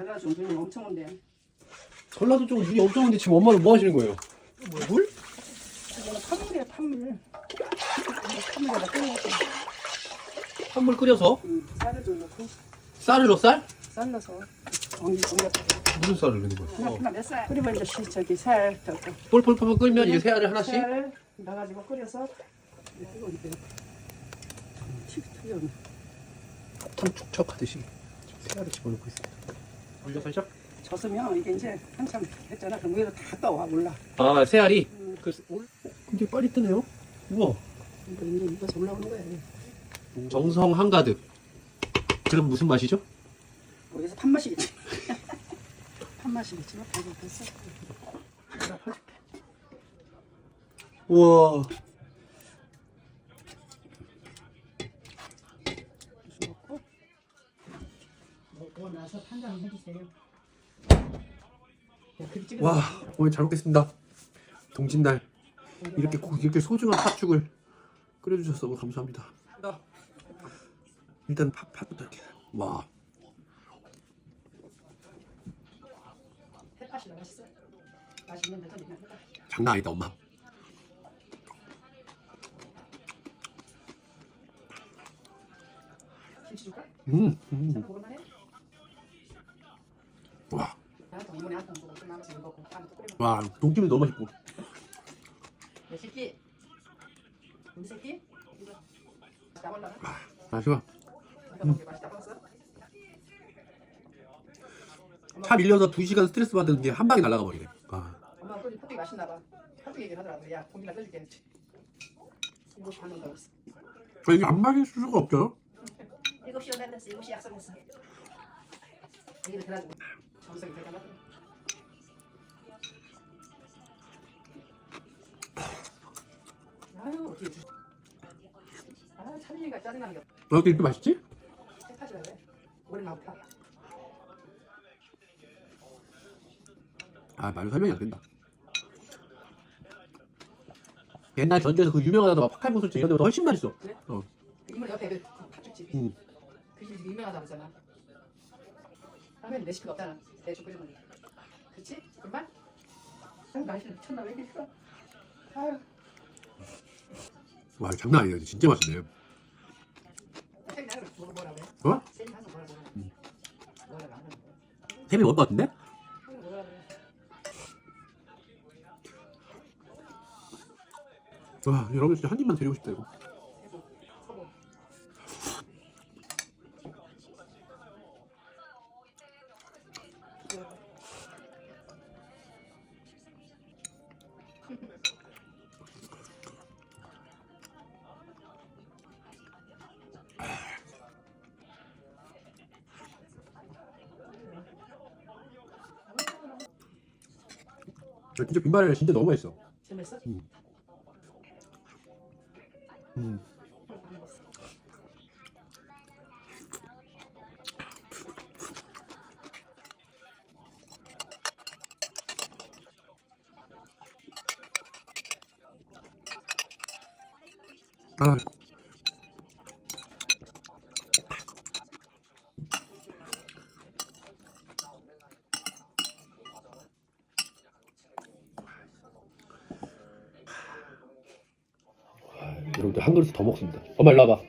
전라도 눈이 엄청 온대. 전라도 쪽은 눈이 엄청 오는데 지금 엄마는 뭐 하시는 거예요? 물? 이거는 판물이야 판물. 판물에다 끓여놓고 한물 끓여서 음, 쌀을 좀 넣고 쌀을 넣어 쌀? 쌀러서 옮기 옮겨. 무슨 쌀을 넣는 거예요? 하나 하나 몇 쌀. 끓이면 이제 시- 저기 살 넣고 폴폴폴 끓면 이게 새 알을 하나씩 쌀 넣어가지고 끓여서 이거 이제 튀 튀겨. 참 축척 하듯이 새 알을 집어넣고 있습니다. 올려 살짝? 젖으면 이게 이제 한참 했잖아. 그럼 위로 다 떠와 올라. 아, 새 알이? 음, 그래서 올... 근데 빨리 뜨네요. 우와. 이거 이제 올라오는 거야. 이게. 정성 한가득. 그럼 무슨 맛이죠? 여기서 판맛이겠지. 판맛이겠지만 방금 됐어. 우와. 먹고 나서 판단 해주세요. 와, 오늘 잘 먹겠습니다. 동짓날 이렇게 꼭 이렇게 소중한 팥죽을 끓여주셔서 너무 감사합니다. 일단 팥 팥부터 이렇게. 와, 맛있어. 맛있는. 장난 아니다 엄마. 김치 줄까? 음, 음. 와, 동찜이 너무 맛있고. 내 새끼. 우리 새끼. 올라가. 맛있어. 차 밀려서 2 시간 스트레스 받은 게 한 방에 날아가 버리네. 아, 엄마가 팥죽이 맛있나 봐. 팥죽 얘기를 하더라고. 야 고기나 떠줄게. 이거 받는 거 있어. 아, 이게 안 맛있을 수가 없죠. 일곱 시 연락했어. 일곱 시 약속했어. 얘기를 들어가지고 정석이 대단하다. 아유 어떻게 주? 아 찬이가 짜증나는 게 없어. 왜 이렇게 이렇게 맛있지? 그래. 오래. 아, 말로 설명이 안 된다. 옛날 전주에서 그 유명하다던 팥칼국수 이런 데보다 훨씬 맛있어. 그래? 어. 이모 옆에 그 팥죽집. 음. 그 집이 유명하다 그러잖아. 하면 레시피가 없잖아. 대충 끓이면 돼. 그렇지? 정말? 아유 맛있어 미쳤나 왜 이렇게 싫어? 아유 와, 장난 아니야. 진짜 맛있네. 어? 햄이 먹을 것 같은데? 와, 여러분 진짜 한 입만 드리고 싶다 이거. 진짜 빈말이 진짜 너무 맛있어. 재밌어? 음. 아, 여러분들 한 그릇 더 먹습니다. 엄마 일로 와봐.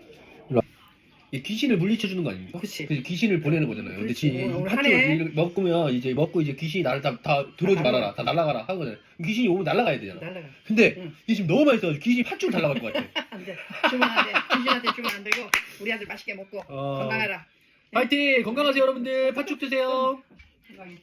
일로 와. 이 귀신을 물리쳐 주는 거 아닙니까? 그렇지. 그 귀신을 보내는 거잖아요. 근데 그렇지. 지 오늘 팥죽을 하네. 먹으면 이제 먹고 이제 귀신이 나를 다, 다 들어오지 다 말아라, 다 날아가라 하거든. 귀신이 오면 날아가야 되잖아. 날라가. 근데 응. 이 지금 너무 맛있어가지고 귀신이 팥죽을 달라갈 것 같아. 안 돼. 주문 안 돼. 귀신한테 주문 안 되고 우리 아들 맛있게 먹고 어. 건강하라. 파이팅! 건강하세요 여러분들. 팥죽 드세요. 건강히.